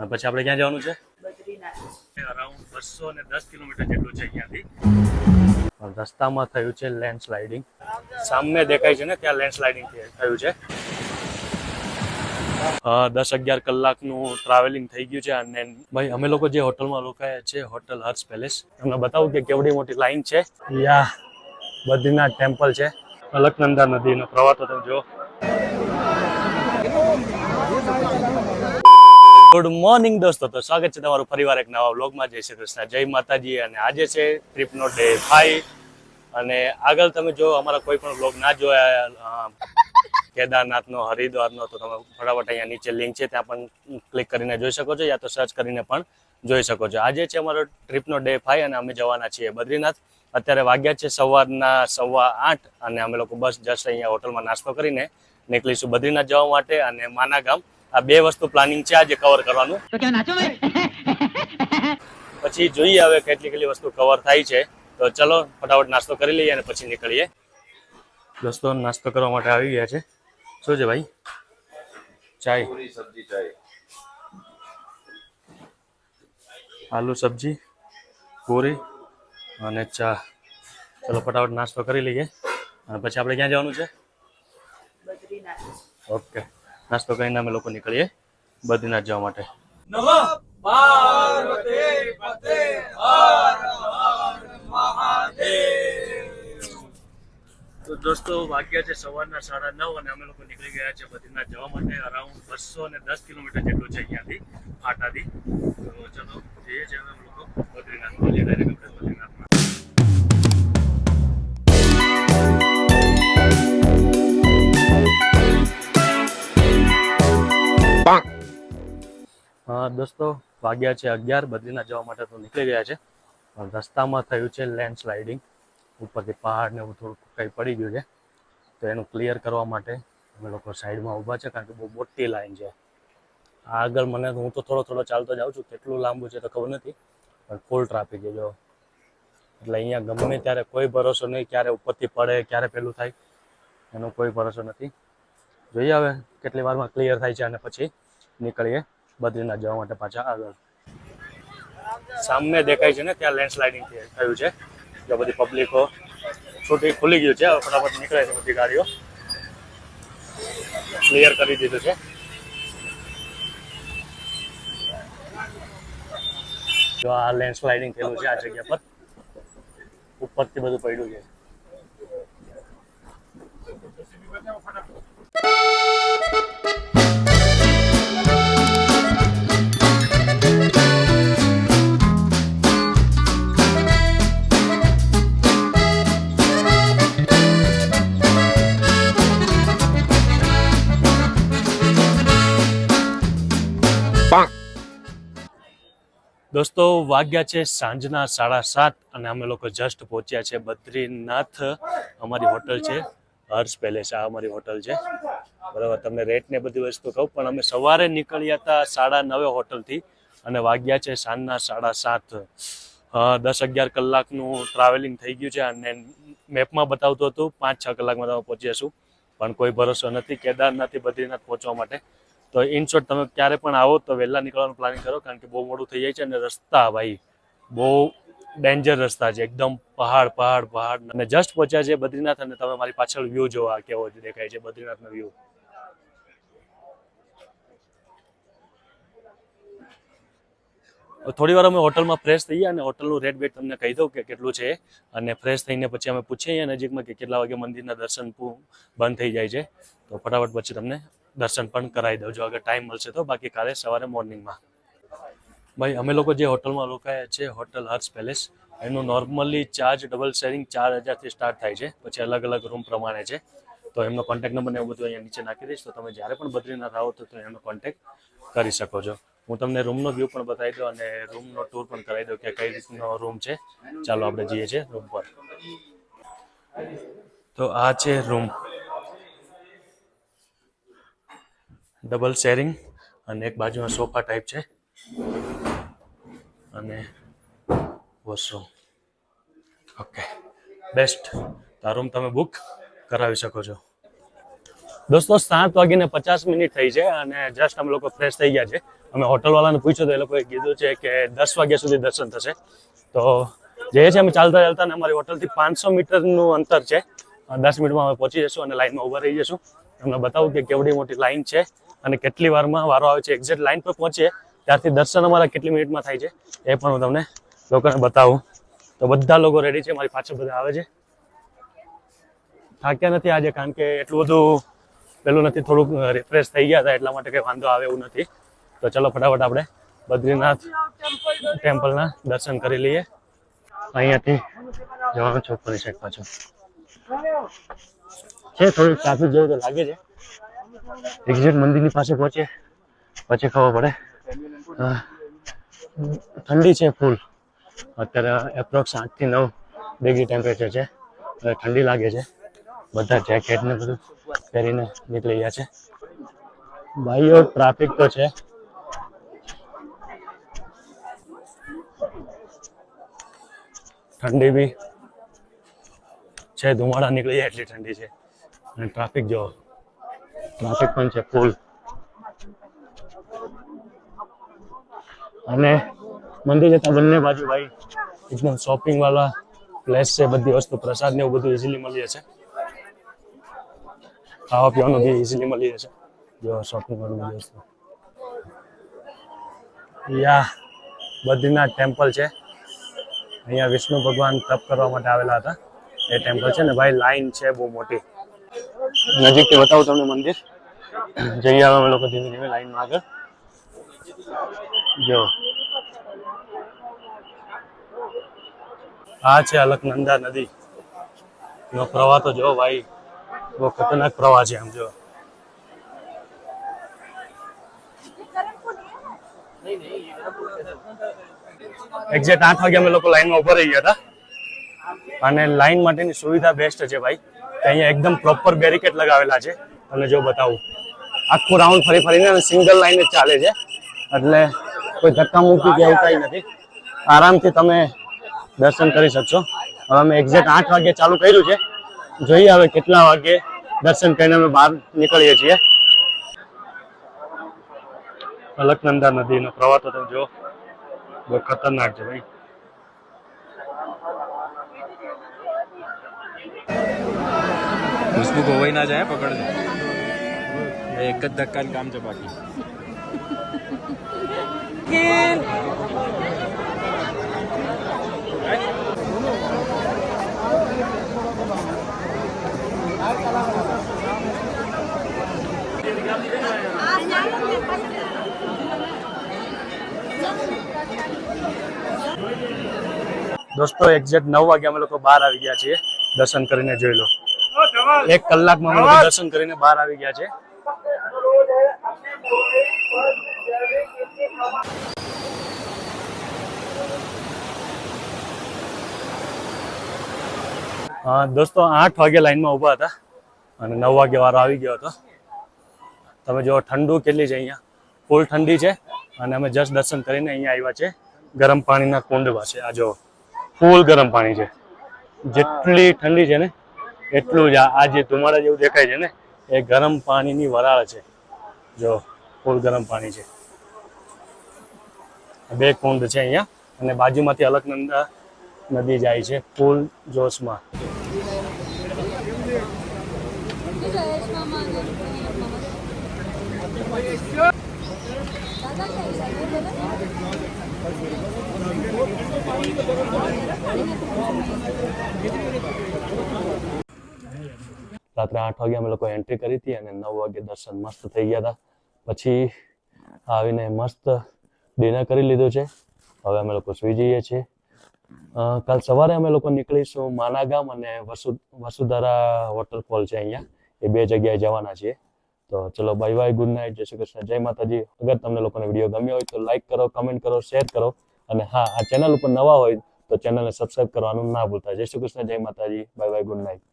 અને પછી આપણે ક્યાં જવાનું છે? અરાઉન્ડ બસો ને દસ કિલોમીટર જેટલું છે અહીંયાથી રસ્તામાં થયું છે લેન્ડ સ્લાઇડિંગ સામે દેખાય છે ને ત્યાં લેન્ડ સ્લાઇડિંગ થયું છે? દસ અગિયાર કલાકનું ટ્રાવેલિંગ થઈ ગયું છે અને ભાઈ અમે લોકો જે હોટલમાં રોકાયા છે હોટલ હર્ષ પેલેસ તમને બતાવું કે કેવડી મોટી લાઈન છે. યા બદ્રીનાથ ટેમ્પલ છે. અલકનંદા નદીનો પ્રવાહ તો તમે જો ગુડ મોર્નિંગ દોસ્તો, તો સ્વાગત છે તમારું ફરીવાર એક નવા વ્લોગમાં જય શ્રી કૃષ્ણ, જય માતાજી. અને આજે છે ટ્રીપનો ડે ફાઈવ અને આગળ તમે જો અમારા કોઈ પણ વ્લોગ ના જોયા કેદારનાથનો, હરિદ્વારનો, તો તમે ફટાફટ અહીંયા નીચે લિંક છે, ત્યાં પણ ક્લિક કરીને જોઈ શકો છો, યા તો સર્ચ કરીને પણ જોઈ શકો છો. આજે છે અમારો ટ્રીપનો ડે ફાઈવ અને અમે જવાના છીએ બદ્રીનાથ. અત્યારે વાગ્યા છે સવારના સવા આઠ અને અમે લોકો બસ જસ્ટ અહીંયા હોટલમાં નાસ્તો કરીને નીકળીશું બદ્રીનાથ જવા માટે અને માના ગામ. આ બે વસ્તુ પ્લાનિંગ છે આજે કવર કરવાનું. પછી જોઈએ હવે કેટલી કેટલી વસ્તુ કવર થાય છે. તો ચલો ફટાફટ નાસ્તો કરી લઈએ અને પછી નીકળીએ. દોસ્તો નાસ્તો કરવા માટે આવી ગયા છે. શું છે ભાઈ? ચાય. સબ્જી ચાય આલુ સબ્જી પૂરી અને ચા. ચલો ફટાફટ નાસ્તો કરી લઈએ. અને પછી આપણે ક્યાં જવાનું છે? ઓકે. નાસ્તો કરીને અમે લોકો નીકળીએ બદ્રીનાથ જવા માટે. તો દોસ્તો, વાગ્યા છે સવારના સાડા નવ અને અમે લોકો નીકળી ગયા છે બદ્રીનાથ જવા માટે. અરાઉન્ડ બસો ને દસ કિલોમીટર જેટલું છે અહીંયાથી, ફાટાથી. તો ચલો, જઈએ છીએ અમે લોકો બદ્રીનાથ દોસ્તો વાગ્યા છે અગિયાર, બદ્રીનાથ જવા માટે તો નીકળી ગયા છે. પણ રસ્તામાં થયું છે લેન્ડ સ્લાઇડિંગ ઉપરથી પહાડ ને એવું થોડુંક કંઈ પડી ગયું છે. તો એનું ક્લિયર કરવા માટે અમે લોકો સાઈડમાં ઊભા છે કારણ કે બહુ મોટી લાઈન છે. આગળ મને હું તો થોડો થોડો ચાલતો જાઉં છું, કેટલું લાંબુ છે તો ખબર નથી. પણ ફૂલ ટ્રાફિક છે જો. એટલે અહીંયા ગમે ત્યારે કોઈ ભરોસો નહીં ક્યારે ઉપરથી પડે, ક્યારે પેલું થાય, એનો કોઈ ભરોસો નથી. જોઈએ હવે કેટલી વારમાં ક્લિયર થાય છે અને પછી નીકળીએ. બદ્રીનાથ જવા માટે પાછા આગળ સામે દેખાય છે ને ત્યાં લેન્ડ સ્લાઇડિંગ થયું છે. જો બધી પબ્લિકો છૂટી ખુલી ગયું છે. ફટાફટ નીકળે છે બધી ગાડીઓ. ક્લિયર કરી દીધું છે. જો આ લેન્ડ સ્લાઇડિંગ થયેલું છે આ જગ્યા પર. ઉપરથી બધું પડ્યું છે. દોસ્તો, વાગ્યા છે સાંજના સાડા સાત અને અમે લોકો જસ્ટ પહોંચ્યા છે બદ્રીનાથ. અમારી હોટલ છે, હર્ષ પેલેસ આ અમારી હોટલ છે. બરાબર, તમને રેટ ને બધી વસ્તુ કહું, પણ અમે સવારે નીકળ્યા હતા સાડા નવે હોટલથી અને વાગ્યા છે સાંજના સાડા સાત. દસ અગિયાર કલાકનું ટ્રાવેલિંગ થઈ ગયું છે અને મેપમાં બતાવતું હતું, પાંચ છ કલાકમાં તમે પહોંચી જશું પણ કોઈ ભરોસો નથી, કેદારનાથથી બદ્રીનાથ પહોંચવા માટે. તો ઇન શોર્ટ તમે ક્યારે પણ આવો તો વહેલા નીકળવાનું પ્લાનિંગ કરો, કારણ કે બહુ મોડું થઈ જાય છે અને રસ્તા ભાઈ, બહુ ડેન્જર રસ્તા છે. એકદમ પહાડ પહાડ પહાડ. અને જસ્ટ પહોંચ્યા છે બદ્રીનાથ અને તમે મારી પાછળ વ્યૂ જોવા કેવો દેખાય છે બદ્રીનાથનો વ્યૂ થોડી વાર અમે હોટલમાં ફ્રેશ થઈએ અને હોટલનું રેટ બેટ તમને કહી દઉં કે કેટલું છે. અને ફ્રેશ થઈને પછી અમે પૂછીએ નજીકમાં કે કેટલા વાગે મંદિરના દર્શન બંધ થઈ જાય છે. તો ફટાફટ પછી તમને દર્શન પણ કરાવી દઉં જો અગર ટાઈમ મળશે તો. બાકી કાલે સવારે મોર્નિંગમાં ભાઈ, અમે લોકો જે હોટલમાં રોકાયા છે હોટલ હર્ષ પેલેસ એનું નોર્મલી ચાર્જ ડબલ શેરિંગ ચાર હજારથી સ્ટાર્ટ થાય છે. પછી અલગ અલગ રૂમ પ્રમાણે છે. તો એમનો કોન્ટેક્ટ નંબર ને એવું બધું અહીંયા નીચે નાખી દઈશ. તો તમે જ્યારે પણ બદ્રીનાથ આવો તો તમે એમનો કોન્ટેક્ટ કરી શકો છો. હું તમને રૂમનો વ્યૂ પણ બતાવી દઉં અને રૂમનો ટૂર પણ કરાવી દઉં કે કઈ રીતનો રૂમ છે. ચાલો, આપણે જઈએ છીએ રૂમ પર. તો આ છે રૂમ ડબલ શેરિંગ અને એક બાજુમાં સોફા ટાઈપ છે. અને વોશરૂમ ઓકે બેસ્ટ આ રૂમ તમે બુક કરાવી શકો છો. દોસ્તો, સાત વાગીને પચાસ મિનિટ થઈ છે અને જસ્ટ અમે લોકો ફ્રેશ થઈ ગયા છે. અમે હોટલવાળાને પૂછ્યું તો એ લોકોએ કીધું છે કે દસ વાગ્યા સુધી દર્શન થશે. તો જે છે અમે ચાલતા ચાલતા ને અમારી હોટલથી પાંચસો મીટરનું અંતર છે. દસ મિનિટમાં અમે પહોંચી જશું અને લાઇનમાં ઊભા રહી જશું. તમને બતાવું કે કેવડી મોટી લાઇન છે. અને કેટલી વારમાં વારો આવે છે એક્ઝેક્ટ લાઈન પર પહોંચીએ, ત્યારથી દર્શન અમારા કેટલી મિનિટમાં થાય છે, એ પણ હું તમને લોકોને બતાવું. તો બધા લોકો રેડી છે, મારી પાછળ બધા આવે છે. થાક્યા નથી આજે, કારણ કે એટલું બધું પેલું નથી, થોડુંક રિફ્રેશ થઈ ગયા હતા, એટલા માટે કંઈ વાંધો આવે એવું નથી. તો ચલો ફટાફટ આપણે બદ્રીનાથ ટેમ્પલના દર્શન કરી લઈએ. અહીંયાથી જવાનું છે, ઉપરની સાઈડ પાછું છે થોડું ટ્રાફિક જેવું તો લાગે છે. એક્ઝેક્ટ મંદિરની પાસે પહોંચે પછી ખબર પડે. ઠંડી છે ફૂલ. અત્યારે એપ્રોક્સ આઠથી નવ ડિગ્રી ટેમ્પરેચર છે. એટલે ઠંડી લાગે છે. બધા જેકેટ ને બધું પહેરીને નીકળી ગયા છે. ભાઈઓ ટ્રાફિક તો છે. ઠંડી બી છે. ધુમાડા નીકળી જાય એટલી ઠંડી છે. અને ટ્રાફિક જો ટ્રાફિક પણ છે, ફૂલ. અને મંદિર જતા બંને બાજુ ભાઈ એકદમ શોપિંગ વાળા પ્લેસ છે, બધી વસ્તુ, પ્રસાદ ને એવું બધું ઇઝીલી મળી જશે ખાવા પીવાનું બી ઇઝીલી મળી જશે જો શોપિંગ વાળું બધી વસ્તુ. યા, બદ્રીનાથ ટેમ્પલ છે. અહીંયા વિષ્ણુ ભગવાન તપ કરવા માટે આવેલા હતા. એ ટેમ્પલ છે ને ભાઈ લાઈન છે બહુ મોટી. નજીકથી બતાવું તમને મંદિર. જઈ આવે અમે લોકો ધીમે ધીમે લાઈનમાં આગળ. જો. આ છે અલકનંદા નદી. નો પ્રવાહ તો જો ભાઈ, બહુ ખતરનાક પ્રવાહ છે આમ જો. એક્ઝેક્ટ આઠ વાગે અમે લોકો લાઈનમાં ઊભા રહી ગયા હતા. અને લાઈન માટેની સુવિધા બેસ્ટ છે ભાઈ. અહીંયા એકદમ પ્રોપર બેરિકેડ લગાવેલા છે. અને જો બતાવું. આખું રાઉન્ડ ફરી ફરીને સિંગલ લાઈન જ ચાલે છે. એટલે કોઈ ધક્કા મૂકી કે એવું કંઈ નથી. આરામથી તમે દર્શન કરી શકશો. હવે અમે એક્ઝેક્ટ આઠ વાગે ચાલુ કર્યું છે. જોઈએ હવે કેટલા વાગે દર્શન કરીને અમે બહાર નીકળીએ છીએ. અલકનંદા નદીનો પ્રવાહ તો તમે જો બહુ ખતરનાક છે ભાઈ. ખુશ્બુ ખોવાઈ ના જાય, પકડજો. એક જ ધક્કા કામ છે બાકી. દોસ્તો એક્ઝેક્ટ નવ વાગે અમે લોકો બહાર આવી ગયા છીએ. દર્શન કરીને જોઈ લો. એક કલાકમાં અમે લોકો દર્શન કરીને બહાર આવી ગયા છે. દોસ્તો આઠ વાગે લાઈનમાં ઊભા હતા અને નવ વાગે વારો આવી ગયો હતો. તમે જો ઠંડુ કેટલી છે અહીંયા. ફૂલ ઠંડી છે અને અમે જસ્ટ દર્શન કરીને અહીંયા આવ્યા છે. ગરમ પાણીના કુંડમાં છે. આ જો ફૂલ ગરમ પાણી છે. જેટલી ઠંડી છે ને એટલું જ આ જે ધુમાડા જેવું દેખાય છે ને, એ ગરમ પાણીની વરાળ છે. જો, ફૂલ ગરમ પાણી છે. બે કુંડ છે અહીંયા, અને બાજુમાંથી અલકનંદા નદી જાય છે ફૂલ જોશમાં. રાત્રે આઠ વાગે અમે લોકો એન્ટ્રી કરી હતી અને નવ વાગે દર્શન મસ્ત થઈ ગયા હતા. પછી આવીને મસ્ત ડિનર કરી લીધું છે. હવે અમે લોકો સુઈ જઈએ છીએ. કાલ સવારે અમે લોકો નીકળીશું માનાગામ અને વસુ, વસુધારા વોટરફોલ છે અહીંયા. એ બે જગ્યાએ જવાના છીએ. તો ચલો બાય બાય ગુડ નાઇટ જય શ્રી કૃષ્ણ, જય માતાજી. અગર તમને લોકોને વીડિયો ગમ્યો હોય તો લાઈક કરો કમેન્ટ કરો શેર કરો. અને હા, આ ચેનલ ઉપર નવા હોય તો ચેનલને સબસ્ક્રાઇબ કરવાનું ના ભૂલતા. જય શ્રી કૃષ્ણ, જય માતાજી. Bye bye good night